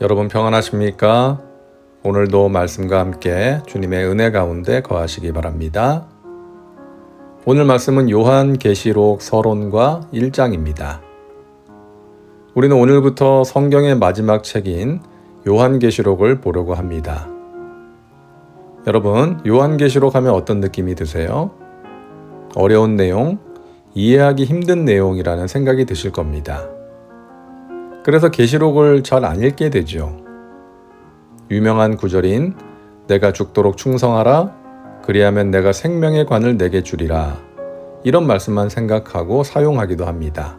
여러분 평안하십니까? 오늘도 말씀과 함께 주님의 은혜 가운데 거하시기 바랍니다. 오늘 말씀은 요한 계시록 서론과 1장입니다. 우리는 오늘부터 성경의 마지막 책인 요한 계시록을 보려고 합니다. 여러분, 요한계시록 하면 어떤 느낌이 드세요? 어려운 내용, 이해하기 힘든 내용이라는 생각이 드실 겁니다. 그래서 계시록을 잘 안 읽게 되죠. 유명한 구절인 내가 죽도록 충성하라 그리하면 내가 생명의 관을 내게 주리라 이런 말씀만 생각하고 사용하기도 합니다.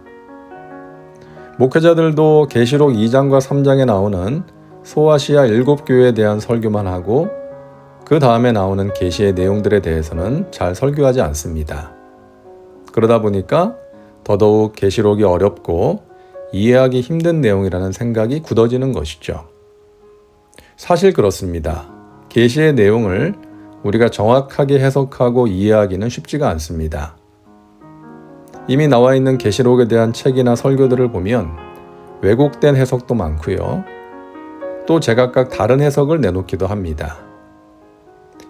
목회자들도 계시록 2장과 3장에 나오는 소아시아 일곱 교회에 대한 설교만 하고 그 다음에 나오는 계시의 내용들에 대해서는 잘 설교하지 않습니다. 그러다 보니까 더더욱 계시록이 어렵고 이해하기 힘든 내용이라는 생각이 굳어지는 것이죠. 사실 그렇습니다. 계시의 내용을 우리가 정확하게 해석하고 이해하기는 쉽지가 않습니다. 이미 나와 있는 계시록에 대한 책이나 설교들을 보면 왜곡된 해석도 많고요. 또 제각각 다른 해석을 내놓기도 합니다.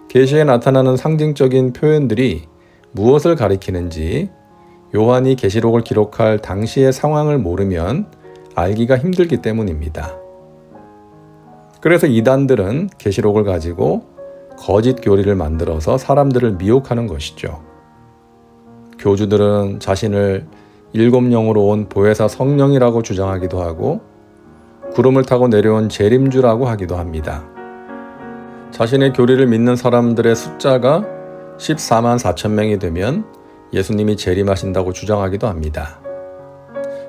계시에 나타나는 상징적인 표현들이 무엇을 가리키는지 요한이 계시록을 기록할 당시의 상황을 모르면 알기가 힘들기 때문입니다. 그래서 이단들은 계시록을 가지고 거짓 교리를 만들어서 사람들을 미혹하는 것이죠. 교주들은 자신을 일곱 영으로 온 보혜사 성령이라고 주장하기도 하고 구름을 타고 내려온 재림주라고 하기도 합니다. 자신의 교리를 믿는 사람들의 숫자가 14만 4천 명이 되면 예수님이 재림하신다고 주장하기도 합니다.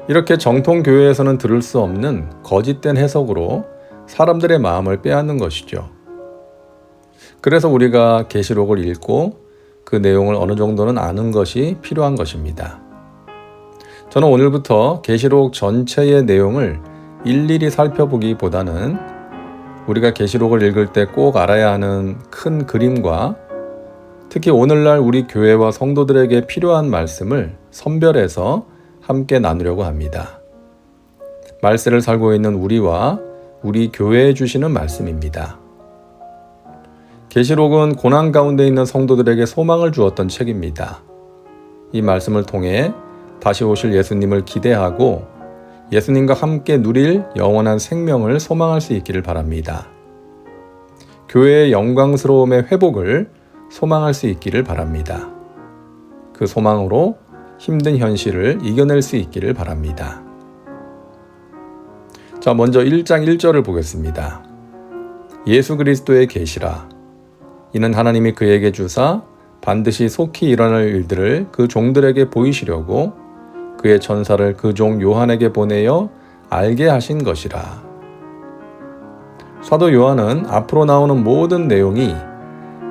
이렇게 정통 교회에서는 들을 수 없는 거짓된 해석으로 사람들의 마음을 빼앗는 것이죠. 그래서 우리가 계시록을 읽고 그 내용을 어느 정도는 아는 것이 필요한 것입니다. 저는 오늘부터 계시록 전체의 내용을 일일이 살펴보기보다는 우리가 계시록을 읽을 때 꼭 알아야 하는 큰 그림과 특히 오늘날 우리 교회와 성도들에게 필요한 말씀을 선별해서 함께 나누려고 합니다. 말세를 살고 있는 우리와 우리 교회에 주시는 말씀입니다. 계시록은 고난 가운데 있는 성도들에게 소망을 주었던 책입니다. 이 말씀을 통해 다시 오실 예수님을 기대하고 예수님과 함께 누릴 영원한 생명을 소망할 수 있기를 바랍니다. 교회의 영광스러움의 회복을 소망할 수 있기를 바랍니다. 그 소망으로 힘든 현실을 이겨낼 수 있기를 바랍니다. 자, 먼저 1장 1절을 보겠습니다. 예수 그리스도의 계시라. 이는 하나님이 그에게 주사 반드시 속히 일어날 일들을 그 종들에게 보이시려고 그의 전사를 그 종 요한에게 보내어 알게 하신 것이라. 사도 요한은 앞으로 나오는 모든 내용이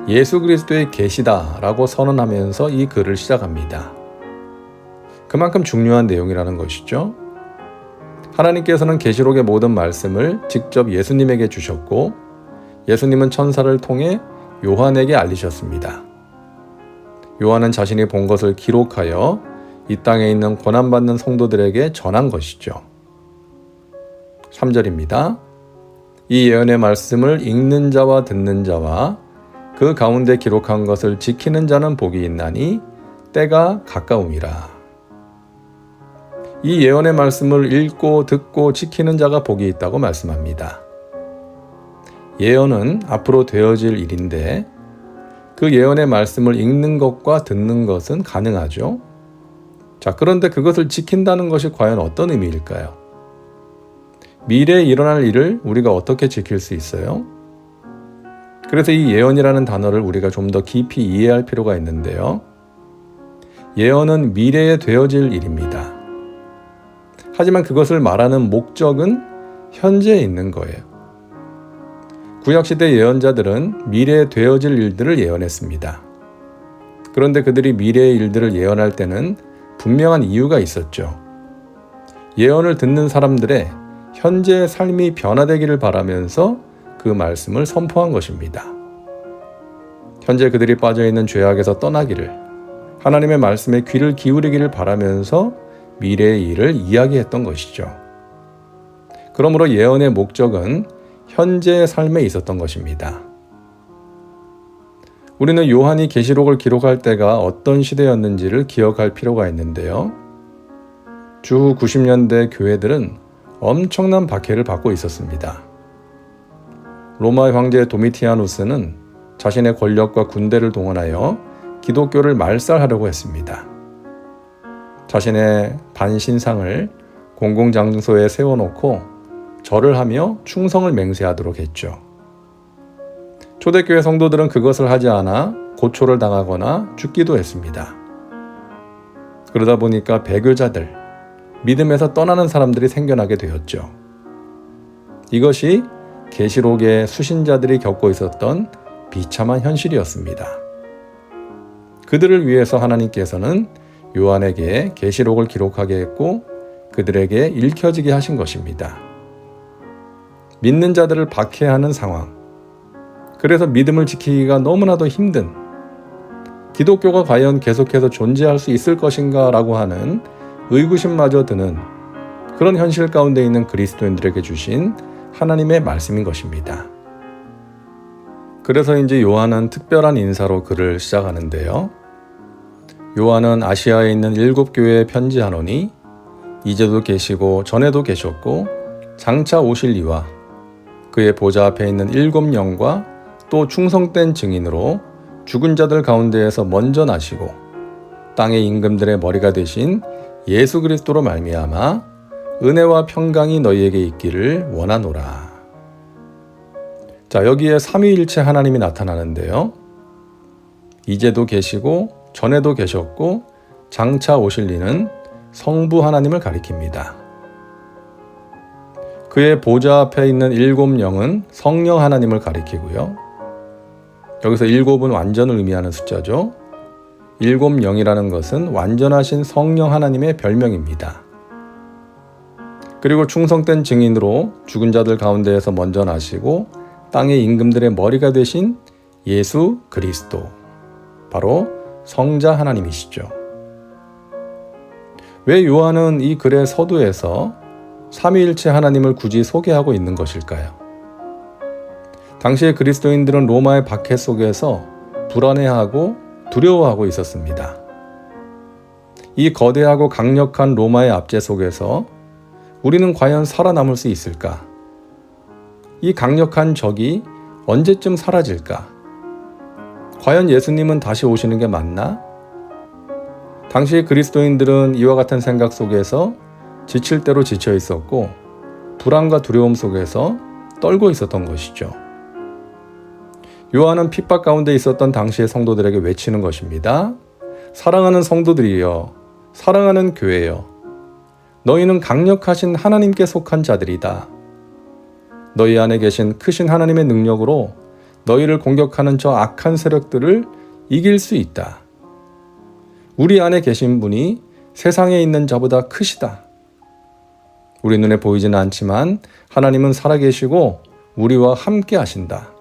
예수 그리스도의 계시다라고 선언하면서 이 글을 시작합니다. 그만큼 중요한 내용이라는 것이죠. 하나님께서는 계시록의 모든 말씀을 직접 예수님에게 주셨고 예수님은 천사를 통해 요한에게 알리셨습니다. 요한은 자신이 본 것을 기록하여 이 땅에 있는 고난받는 성도들에게 전한 것이죠. 3절입니다. 이 예언의 말씀을 읽는 자와 듣는 자와 그 가운데 기록한 것을 지키는 자는 복이 있나니 때가 가까움이라. 이 예언의 말씀을 읽고 듣고 지키는 자가 복이 있다고 말씀합니다. 예언은 앞으로 되어질 일인데 그 예언의 말씀을 읽는 것과 듣는 것은 가능하죠. 자, 그런데 그것을 지킨다는 것이 과연 어떤 의미일까요? 미래에 일어날 일을 우리가 어떻게 지킬 수 있어요? 그래서 이 예언이라는 단어를 우리가 좀 더 깊이 이해할 필요가 있는데요. 예언은 미래에 되어질 일입니다. 하지만 그것을 말하는 목적은 현재에 있는 거예요. 구약시대 예언자들은 미래에 되어질 일들을 예언했습니다. 그런데 그들이 미래의 일들을 예언할 때는 분명한 이유가 있었죠. 예언을 듣는 사람들의 현재의 삶이 변화되기를 바라면서 그 말씀을 선포한 것입니다. 현재 그들이 빠져 있는 죄악에서 떠나기를 하나님의 말씀에 귀를 기울이기를 바라면서 미래의 일을 이야기했던 것이죠. 그러므로 예언의 목적은 현재의 삶에 있었던 것입니다. 우리는 요한이 계시록을 기록할 때가 어떤 시대였는지를 기억할 필요가 있는데요. 주후 90년대 교회들은 엄청난 박해를 받고 있었습니다. 로마 황제 도미티아누스는 자신의 권력과 군대를 동원하여 기독교를 말살하려고 했습니다. 자신의 반신상을 공공장소에 세워놓고 절을 하며 충성을 맹세하도록 했죠. 초대교회 성도들은 그것을 하지 않아 고초를 당하거나 죽기도 했습니다. 그러다 보니까 배교자들, 믿음에서 떠나는 사람들이 생겨나게 되었죠. 이것이 계시록의 수신자들이 겪고 있었던 비참한 현실이었습니다. 그들을 위해서 하나님께서는 요한에게 계시록을 기록하게 했고 그들에게 읽혀지게 하신 것입니다. 믿는 자들을 박해하는 상황. 그래서 믿음을 지키기가 너무나도 힘든 기독교가 과연 계속해서 존재할 수 있을 것인가 라고 하는 의구심마저 드는 그런 현실 가운데 있는 그리스도인들에게 주신 하나님의 말씀인 것입니다. 그래서 이제 요한은 특별한 인사로 글을 시작하는데요. 요한은 아시아에 있는 일곱 교회에 편지하노니 이제도 계시고 전에도 계셨고 장차 오실 이와 그의 보좌 앞에 있는 일곱 영과 또 충성된 증인으로 죽은 자들 가운데에서 먼저 나시고 땅의 임금들의 머리가 되신 예수 그리스도로 말미암아 은혜와 평강이 너희에게 있기를 원하노라. 자, 여기에 삼위일체 하나님이 나타나는데요. 이제도 계시고 전에도 계셨고 장차 오실 이는 성부 하나님을 가리킵니다. 그의 보좌 앞에 있는 일곱 영은 성령 하나님을 가리키고요. 여기서 일곱은 완전을 의미하는 숫자죠. 일곱 영이라는 것은 완전하신 성령 하나님의 별명입니다. 그리고 충성된 증인으로 죽은 자들 가운데에서 먼저 나시고 땅의 임금들의 머리가 되신 예수 그리스도. 바로 성자 하나님이시죠. 왜 요한은 이 글의 서두에서 삼위일체 하나님을 굳이 소개하고 있는 것일까요? 당시의 그리스도인들은 로마의 박해 속에서 불안해하고 두려워하고 있었습니다. 이 거대하고 강력한 로마의 압제 속에서 우리는 과연 살아남을 수 있을까? 이 강력한 적이 언제쯤 사라질까? 과연 예수님은 다시 오시는 게 맞나? 당시 그리스도인들은 이와 같은 생각 속에서 지칠 대로 지쳐 있었고 불안과 두려움 속에서 떨고 있었던 것이죠. 요한은 핍박 가운데 있었던 당시의 성도들에게 외치는 것입니다. 사랑하는 성도들이여, 사랑하는 교회여, 너희는 강력하신 하나님께 속한 자들이다. 너희 안에 계신 크신 하나님의 능력으로 너희를 공격하는 저 악한 세력들을 이길 수 있다. 우리 안에 계신 분이 세상에 있는 자보다 크시다. 우리 눈에 보이지는 않지만 하나님은 살아계시고 우리와 함께 하신다.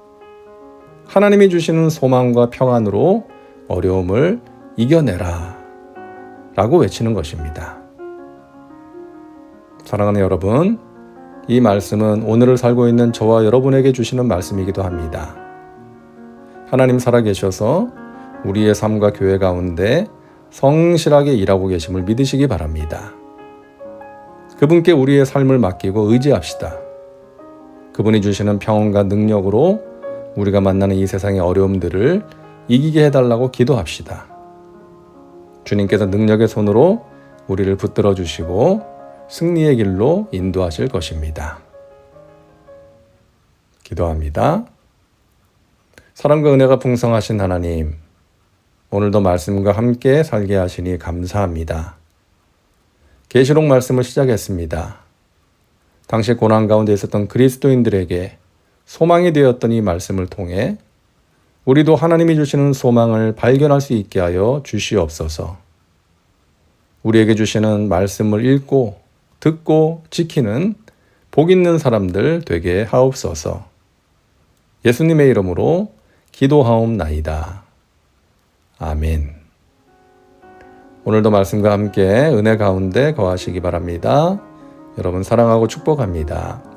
하나님이 주시는 소망과 평안으로 어려움을 이겨내라. 라고 외치는 것입니다. 사랑하는 여러분, 이 말씀은 오늘을 살고 있는 저와 여러분에게 주시는 말씀이기도 합니다. 하나님 살아계셔서 우리의 삶과 교회 가운데 성실하게 일하고 계심을 믿으시기 바랍니다. 그분께 우리의 삶을 맡기고 의지합시다. 그분이 주시는 평온과 능력으로 우리가 만나는 이 세상의 어려움들을 이기게 해달라고 기도합시다. 주님께서 능력의 손으로 우리를 붙들어 주시고 승리의 길로 인도하실 것입니다. 기도합니다. 사랑과 은혜가 풍성하신 하나님, 오늘도 말씀과 함께 살게 하시니 감사합니다. 계시록 말씀을 시작했습니다. 당시 고난 가운데 있었던 그리스도인들에게 소망이 되었던 이 말씀을 통해 우리도 하나님이 주시는 소망을 발견할 수 있게 하여 주시옵소서. 우리에게 주시는 말씀을 읽고 듣고 지키는 복 있는 사람들 되게 하옵소서. 예수님의 이름으로 기도하옵나이다. 아멘. 오늘도 말씀과 함께 은혜 가운데 거하시기 바랍니다. 여러분 사랑하고 축복합니다.